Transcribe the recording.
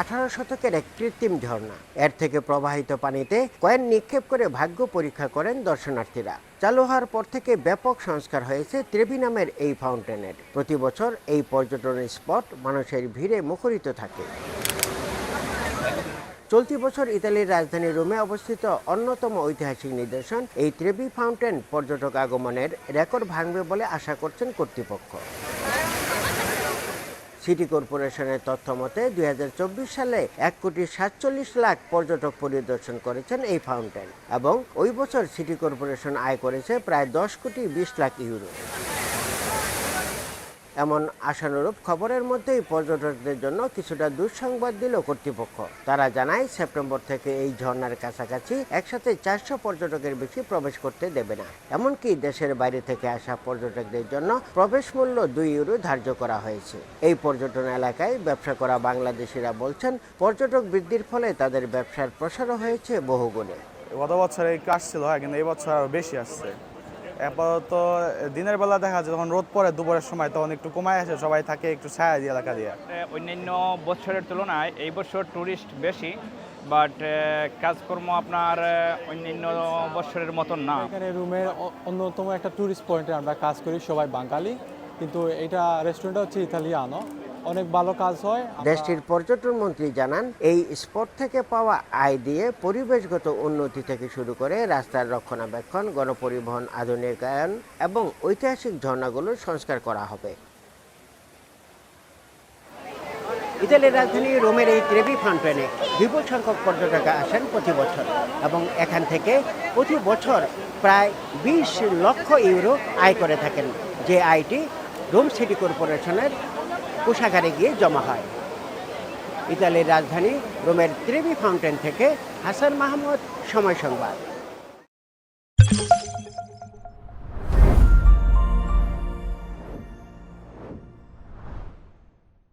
আঠারো শতকের এক কৃত্রিম ঝর্ণা। এর থেকে প্রবাহিত পানিতে কয়েন নিক্ষেপ করে ভাগ্য পরীক্ষা করেন দর্শনার্থীরা। চালু হওয়ার পর থেকে ব্যাপক সংস্কার হয়েছে ত্রেবি নামের এই ফাউন্টেনের। প্রতি বছর এই পর্যটন স্পট মানুষের ভিড়ে মুখরিত থাকে। চলতি বছর ইতালির রাজধানী রোমে অবস্থিত অন্যতম ঐতিহাসিক নিদর্শন এই ত্রেবি ফাউন্টেন পর্যটক আগমনের রেকর্ড ভাঙবে বলে আশা করছেন কর্তৃপক্ষ। সিটি কর্পোরেশনের তথ্য মতে দুই হাজার চব্বিশ সালে এক কোটি সাতচল্লিশ লাখ পর্যটক পরিদর্শন করেছেন এই ফাউন্টেন এবং ওই বছর সিটি কর্পোরেশন আয় করেছে প্রায় দশ কোটি বিশ লাখ ইউরো। এমন আশানুরূপ খবরের মধ্যেই পর্যটকদের জন্য কিছুটা দুঃসংবাদ দিল কর্তৃপক্ষ। তারা জানায়, সেপ্টেম্বর থেকে এই ঝর্ণার কাছাকাছি একসাথে চারশো পর্যটকের বেশি প্রবেশ করতে দেবে না। এমনকি দেশের বাইরে থেকে আসা পর্যটকদের জন্য প্রবেশ মূল্য দুই ইউরো ধার্য করা হয়েছে। এই পর্যটন এলাকায় ব্যবসা করা বাংলাদেশিরা বলছেন, পর্যটক বৃদ্ধির ফলে তাদের ব্যবসার প্রসারও হয়েছে বহুগুণে। গত বছর একটু আসছিল হ্যাঁ কিন্তু এই বছর আরও বেশি আসছে। আপাতত দিনের বেলা দেখা যায় যখন রোদ পড়ে দুপুরের সময় তখন একটু কমায় আসে সবাই থাকে একটু ছায়া দিয়ে এলাকা দিয়ে। অন্যান্য বছরের তুলনায় এই বছর ট্যুরিস্ট বেশি বাট কাজকর্ম আপনার অন্যান্য বছরের মতন না। এখানে রুমের অন্যতম একটা ট্যুরিস্ট পয়েন্টে আমরা কাজ করি সবাই বাঙালি কিন্তু এটা রেস্টুরেন্টটা হচ্ছে ইতালিয়ানো। অনেক ভালো কাজ হয়। দেশটির পর্যটন মন্ত্রী জানান, এই স্পট থেকে পাওয়া আয় দিয়ে পরিবেশগত উন্নতি থেকে শুরু করে রাস্তার রক্ষণাবেক্ষণ, গণপরিবহন, আধুনিকায়ন এবং ঐতিহাসিক ঝর্ণাগুলোর সংস্কার করা হবে। ইতালির রাজধানী রোমের এই ত্রেবি ফাউন্টেনে বিপুল সংখ্যক পর্যটক আসেন প্রতি বছর এবং এখান থেকে প্রতি বছর প্রায় বিশ লক্ষ ইউরো আয় করে থাকেন। যে আয়টি রোম সিটি কর্পোরেশনের কোষাগারে গিয়ে জমা হয়। ইতালির রাজধানী রোমের ত্রিবি ফাউন্টেন থেকে হাসান মাহমুদ সময় সংবাদ।